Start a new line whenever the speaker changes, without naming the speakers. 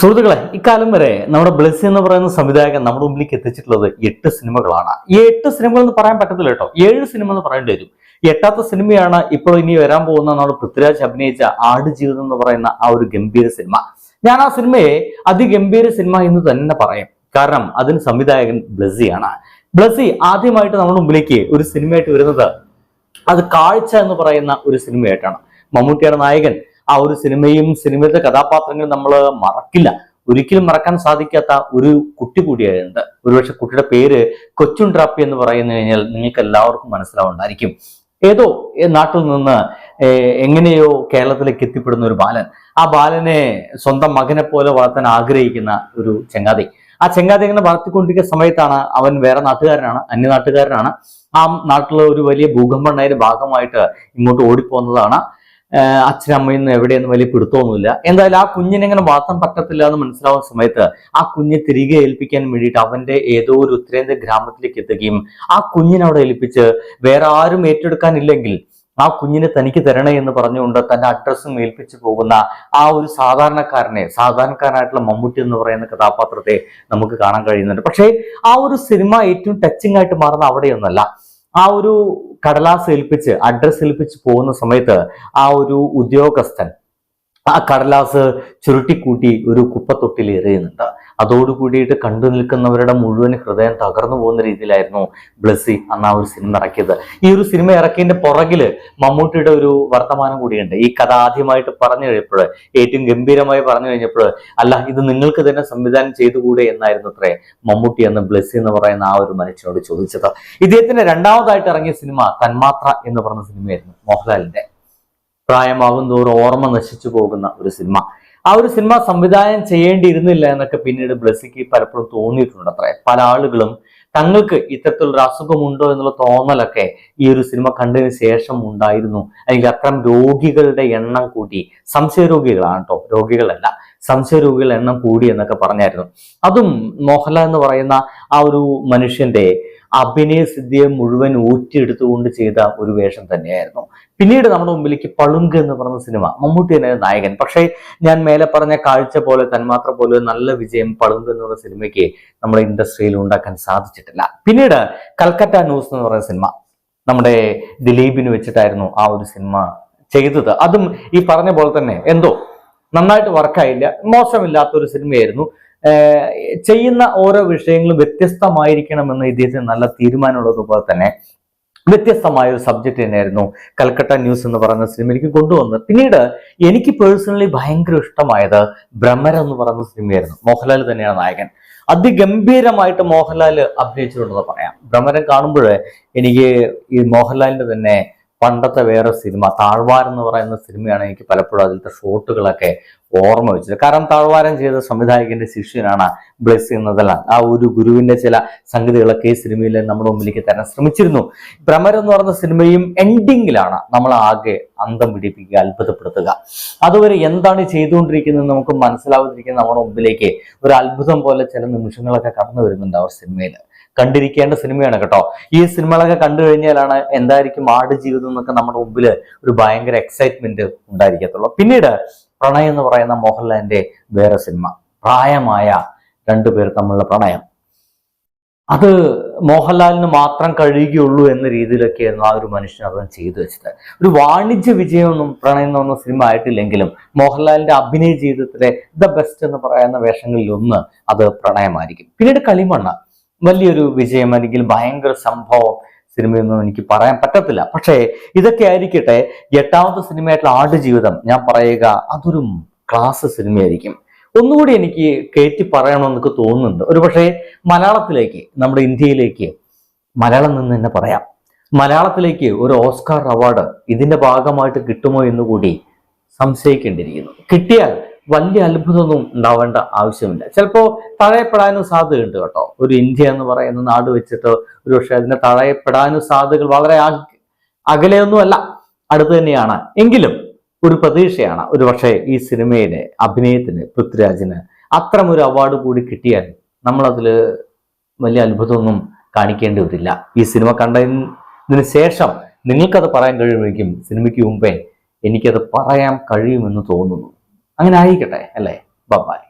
സുഹൃത്തുക്കളെ ഇക്കാലം വരെ നമ്മുടെ ബ്ലസ് എന്ന് പറയുന്ന സംവിധായകൻ നമ്മുടെ മുമ്പിലേക്ക് എത്തിച്ചിട്ടുള്ളത് എട്ട് സിനിമകളാണ്. ഈ എട്ട് സിനിമകൾ എന്ന് പറയാൻ പറ്റത്തില്ല കേട്ടോ. ഏഴ് സിനിമ എന്ന് പറയേണ്ടി വരും. എട്ടാമത്തെ സിനിമയാണ് ഇപ്പോൾ ഇനി വരാൻ പോകുന്ന നമ്മുടെ പൃഥ്വിരാജ് അഭിനയിച്ച ആടുജീവിതം എന്ന് പറയുന്ന ആ ഒരു ഗംഭീര സിനിമ. ഞാൻ ആ സിനിമയെ അതിഗംഭീര സിനിമ എന്ന് തന്നെ പറയാം. കാരണം അതിന് സംവിധായകൻ ബ്ലസ്സിയാണ്. ബ്ലസ്സി ആദ്യമായിട്ട് നമ്മുടെ മുമ്പിലേക്ക് ഒരു സിനിമയായിട്ട് വരുന്നത് അത് കാഴ്ച എന്ന് പറയുന്ന ഒരു സിനിമയായിട്ടാണ്. മമ്മൂട്ടിയുടെ നായകൻ ആ ഒരു സിനിമയും സിനിമയുടെ കഥാപാത്രങ്ങളും നമ്മൾ മറക്കില്ല. ഒരിക്കലും മറക്കാൻ സാധിക്കാത്ത ഒരു കുട്ടി കൂടിയായിട്ടുണ്ട് ഒരുപക്ഷെ കുട്ടിയുടെ പേര് കൊച്ചുണ്ട്രാപ്പി എന്ന് പറയുന്നു കഴിഞ്ഞാൽ നിങ്ങൾക്ക് എല്ലാവർക്കും മനസ്സിലാവുണ്ടായിരിക്കും ഏതോ നാട്ടിൽ നിന്ന് എങ്ങനെയോ കേരളത്തിലേക്ക് എത്തിപ്പെടുന്ന ഒരു ബാലൻ. ആ ബാലനെ സ്വന്തം മകനെ പോലെ വളർത്താൻ ആഗ്രഹിക്കുന്ന ഒരു ചെങ്ങാതി. ആ ചെങ്ങാതി ഇങ്ങനെ വളർത്തിക്കൊണ്ടിരിക്കുന്ന സമയത്താണ് അവൻ വേറെ നാട്ടുകാരനാണ് അന്യ നാട്ടുകാരനാണ്. ആ നാട്ടിലെ ഒരു വലിയ ഭൂകമ്പം ഉണ്ടായതിന്റെ ഭാഗമായിട്ട് ഇങ്ങോട്ട് ഓടിപ്പോകുന്നതാണ് ആഹ് അച്ഛനും അമ്മയും എവിടെയൊന്നും വലിയ പിടുത്തമൊന്നുമില്ല. എന്തായാലും ആ കുഞ്ഞിനെ എങ്ങനെ വളർത്താൻ പറ്റത്തില്ല എന്ന് മനസ്സിലാവുന്ന സമയത്ത് ആ കുഞ്ഞെ തിരികെ ഏൽപ്പിക്കാൻ വേണ്ടിയിട്ട് അവന്റെ ഏതോ ഒരു ഉത്തരേന്ത്യ ഗ്രാമത്തിലേക്ക് എത്തുകയും ആ കുഞ്ഞിനെ അവിടെ ഏൽപ്പിച്ച് വേറെ ആരും ഏറ്റെടുക്കാനില്ലെങ്കിൽ ആ കുഞ്ഞിനെ തനിക്ക് തരണേ എന്ന് പറഞ്ഞുകൊണ്ട് തന്റെ അഡ്രസ്സും ഏൽപ്പിച്ചു പോകുന്ന ആ ഒരു സാധാരണക്കാരനെ സാധാരണക്കാരനായിട്ടുള്ള മമ്മൂട്ടി എന്ന് പറയുന്ന കഥാപാത്രത്തെ നമുക്ക് കാണാൻ കഴിയുന്നുണ്ട്. പക്ഷേ ആ ഒരു സിനിമ ഏറ്റവും ടച്ചിങ് ആയിട്ട് മാറുന്ന അവിടെയൊന്നല്ല. ആ ഒരു കടലാസ് ഏൽപ്പിച്ച് അഡ്രസ് ഏൽപ്പിച്ച് പോകുന്ന സമയത്ത് ആ ഒരു ഉദ്യോഗസ്ഥൻ ആ കടലാസ് ചുരുട്ടിക്കൂട്ടി ഒരു കുപ്പത്തൊട്ടിൽ എറിയുന്നുണ്ട്. അതോടുകൂടിയിട്ട് കണ്ടു നിൽക്കുന്നവരുടെ മുഴുവൻ ഹൃദയം തകർന്നു പോകുന്ന രീതിയിലായിരുന്നു ബ്ലസ്സി അന്ന് ആ ഒരു സിനിമ ഇറക്കിയത്. ഈ ഒരു സിനിമ ഇറക്കിയതിന്റെ പുറകിൽ മമ്മൂട്ടിയുടെ ഒരു വർത്തമാനം കൂടിയുണ്ട്. ഈ കഥ ആദ്യമായിട്ട് പറഞ്ഞു കഴിഞ്ഞപ്പോൾ ഏറ്റവും ഗംഭീരമായി പറഞ്ഞു കഴിഞ്ഞപ്പോൾ അല്ല ഇത് നിങ്ങൾക്ക് തന്നെ സംവിധാനം ചെയ്തുകൂടെ എന്നായിരുന്നു അത്രേ മമ്മൂട്ടി എന്ന ബ്ലസ്സി എന്ന് പറയുന്ന ആ ഒരു മനുഷ്യനോട് ചോദിച്ചത്. ഇദ്ദേഹത്തിന്റെ രണ്ടാമതായിട്ട് ഇറങ്ങിയ സിനിമ തന്മാത്ര എന്ന് പറഞ്ഞ സിനിമയായിരുന്നു മോഹൻലാലിന്റെ. പ്രായമാകും തോറും ഓർമ്മ നശിച്ചു പോകുന്ന ഒരു സിനിമ. ആ ഒരു സിനിമ സംവിധാനം ചെയ്യേണ്ടിയിരുന്നില്ല എന്നൊക്കെ പിന്നീട് ബ്ലസ്സിക്ക് പലപ്പോഴും തോന്നിയിട്ടുണ്ട് അത്രേ പല ആളുകളും തങ്ങൾക്ക് ഇത്തരത്തിലൊരു അസുഖമുണ്ടോ എന്നുള്ള തോന്നലൊക്കെ ഈ ഒരു സിനിമ കണ്ടതിന് ശേഷം ഉണ്ടായിരുന്നു. അല്ലെങ്കിൽ അത്തരം രോഗികളുടെ എണ്ണം കൂടി. സംശയ രോഗികളാണ് കേട്ടോ രോഗികളല്ല. സംശയ രോഗികളുടെ എണ്ണം കൂടി എന്നൊക്കെ പറഞ്ഞായിരുന്നു. അതും മോഹൻലാൽ എന്ന് പറയുന്ന ആ ഒരു മനുഷ്യന്റെ അഭിനയ സിദ്ധിയെ മുഴുവൻ ഊറ്റിയെടുത്തുകൊണ്ട് ചെയ്ത ഒരു വേഷം തന്നെയായിരുന്നു. പിന്നീട് നമ്മുടെ മുമ്പിലേക്ക് പളുങ്ക് എന്ന് പറഞ്ഞ സിനിമ മമ്മൂട്ടി തന്നെ നായകൻ. പക്ഷേ ഞാൻ മേലെ പറഞ്ഞ കാഴ്ച പോലെ തന്മാത്ര പോലെ നല്ല വിജയം പളുങ്ക് എന്നുള്ള സിനിമയ്ക്ക് നമ്മുടെ ഇൻഡസ്ട്രിയിൽ ഉണ്ടാക്കാൻ സാധിച്ചിട്ടില്ല. പിന്നീട് കൽക്കട്ട ന്യൂസ് എന്ന് പറയുന്ന സിനിമ നമ്മുടെ ദിലീപിന് വെച്ചിട്ടായിരുന്നു ആ ഒരു സിനിമ ചെയ്തത്. അതും ഈ പറഞ്ഞ പോലെ തന്നെ എന്തോ നന്നായിട്ട് വർക്കായില്ല മോശമില്ലാത്ത ഒരു സിനിമയായിരുന്നു. ചെയ്യുന്ന ഓരോ വിഷയങ്ങളും വ്യത്യസ്തമായിരിക്കണമെന്ന് ഇദ്ദേഹത്തിന് നല്ല തീരുമാനമുള്ളതുപോലെ തന്നെ വ്യത്യസ്തമായ ഒരു സബ്ജക്റ്റ് തന്നെയായിരുന്നു കൽക്കട്ട ന്യൂസ് എന്ന് പറയുന്ന സിനിമ എനിക്ക് കൊണ്ടുവന്നത്. പിന്നീട് എനിക്ക് പേഴ്സണലി ഭയങ്കര ഇഷ്ടമായത് ഭ്രമരം എന്ന് പറയുന്ന സിനിമയായിരുന്നു മോഹൻലാൽ തന്നെയാണ് നായകൻ. അതിഗംഭീരമായിട്ട് മോഹൻലാൽ അഭിനയിച്ചിട്ടുണ്ടെന്ന് പറയാം. ഭ്രമരം കാണുമ്പോൾ എനിക്ക് ഈ മോഹൻലാലിന്റെ തന്നെ പണ്ടത്തെ വേറെ സിനിമ താഴ്വാരം എന്ന് പറയുന്ന സിനിമയാണ് എനിക്ക് പലപ്പോഴും അതിലത്തെ ഷോട്ടുകളൊക്കെ ഓർമ്മ വെച്ചത്. കാരണം താഴ്വാരം ചെയ്ത സംവിധായകന്റെ ശിഷ്യനാണ് ബ്ലെസ് എന്നതെല്ലാം. ആ ഒരു ഗുരുവിന്റെ ചില സംഗതികളൊക്കെ ഈ സിനിമയിൽ നമ്മുടെ മുമ്പിലേക്ക് തരാൻ ശ്രമിച്ചിരുന്നു. ഭ്രമരം എന്ന് പറയുന്ന സിനിമയും എൻഡിങ്ങിലാണ് നമ്മൾ ആകെ അന്തം പിടിപ്പിക്കുക അത്ഭുതപ്പെടുത്തുക. അതുവരെ എന്താണ് ചെയ്തുകൊണ്ടിരിക്കുന്നത് നമുക്ക് മനസ്സിലാവാതിരിക്കുന്ന നമ്മുടെ മുമ്പിലേക്ക് ഒരു അത്ഭുതം പോലെ ചില നിമിഷങ്ങളൊക്കെ കടന്നു വരുന്നുണ്ട് ആ സിനിമയിൽ. കണ്ടിരിക്കേണ്ട സിനിമയാണ് കേട്ടോ. ഈ സിനിമകളൊക്കെ കണ്ടു കഴിഞ്ഞാലാണ് എന്തായിരിക്കും ആട് ജീവിതം എന്നൊക്കെ നമ്മുടെ മുമ്പിൽ ഒരു ഭയങ്കര എക്സൈറ്റ്മെന്റ് ഉണ്ടായിരിക്കത്തുള്ളൂ. പിന്നീട് പ്രണയം എന്ന് പറയുന്ന മോഹൻലാലിന്റെ വേറെ സിനിമ പ്രായമായ രണ്ടുപേർ തമ്മിലുള്ള പ്രണയം. അത് മോഹൻലാലിന് മാത്രം കഴിയുകയുള്ളൂ എന്ന രീതിയിലൊക്കെയായിരുന്നു ആ ഒരു മനുഷ്യൻ അദ്ദേഹം ചെയ്തു വെച്ചത്. ഒരു വാണിജ്യ വിജയമൊന്നും പ്രണയം എന്ന് പറഞ്ഞ സിനിമ ആയിട്ടില്ലെങ്കിലും മോഹൻലാലിന്റെ അഭിനയ ജീവിതത്തിലെ ദ ബെസ്റ്റ് എന്ന് പറയുന്ന വേഷങ്ങളിൽ ഒന്ന് അത് പ്രണയമായിരിക്കും. പിന്നീട് കളിമണ്ണ. വലിയൊരു വിജയം അല്ലെങ്കിൽ ഭയങ്കര സംഭവം സിനിമയൊന്നും എനിക്ക് പറയാൻ പറ്റത്തില്ല. പക്ഷേ ഇതൊക്കെ ആയിരിക്കട്ടെ എട്ടാമത്തെ സിനിമയായിട്ടുള്ള ആടുജീവിതം ഞാൻ പറയുക അതൊരു ക്ലാസ് സിനിമയായിരിക്കും. ഒന്നുകൂടി എനിക്ക് കയറ്റി പറയണമെന്നൊക്കെ തോന്നുന്നുണ്ട്. ഒരു പക്ഷേ മലയാളത്തിലേക്ക് നമ്മുടെ ഇന്ത്യയിലേക്ക് മലയാളം നിന്ന് തന്നെ പറയാം. മലയാളത്തിലേക്ക് ഒരു ഓസ്കാർ അവാർഡ് ഇതിന്റെ ഭാഗമായിട്ട് കിട്ടുമോ എന്ന് കൂടി സംശയിക്കേണ്ടിയിരിക്കുന്നു. കിട്ടിയാൽ വലിയ അത്ഭുതമൊന്നും ഉണ്ടാവേണ്ട ആവശ്യമില്ല. ചിലപ്പോൾ തഴയപ്പെടാനും സാധ്യതയുണ്ട് കേട്ടോ. ഒരു ഇന്ത്യ എന്ന് പറയുന്ന നാട് വെച്ചിട്ട് ഒരു പക്ഷേ അതിനെ തഴയപ്പെടാനും സാധ്യതകൾ വളരെ അക- അകലെയൊന്നുമല്ല. അടുത്ത് തന്നെയാണ്. എങ്കിലും ഒരു പ്രതീക്ഷയാണ്. ഒരു പക്ഷേ ഈ സിനിമയിലെ അഭിനയത്തിന് പൃഥ്വിരാജിന് അത്തരം ഒരു അവാർഡ് കൂടി കിട്ടിയാൽ നമ്മളതിൽ വലിയ അത്ഭുതമൊന്നും കാണിക്കേണ്ടി വരില്ല. ഈ സിനിമ കണ്ടതിന് ശേഷം നിങ്ങൾക്കത് പറയാൻ കഴിയുമെങ്കിൽ സിനിമയ്ക്ക് മുമ്പേ എനിക്കത് പറയാൻ കഴിയുമെന്ന് തോന്നുന്നു. അങ്ങനെ ആയിക്കട്ടെ അല്ലേ? ബൈ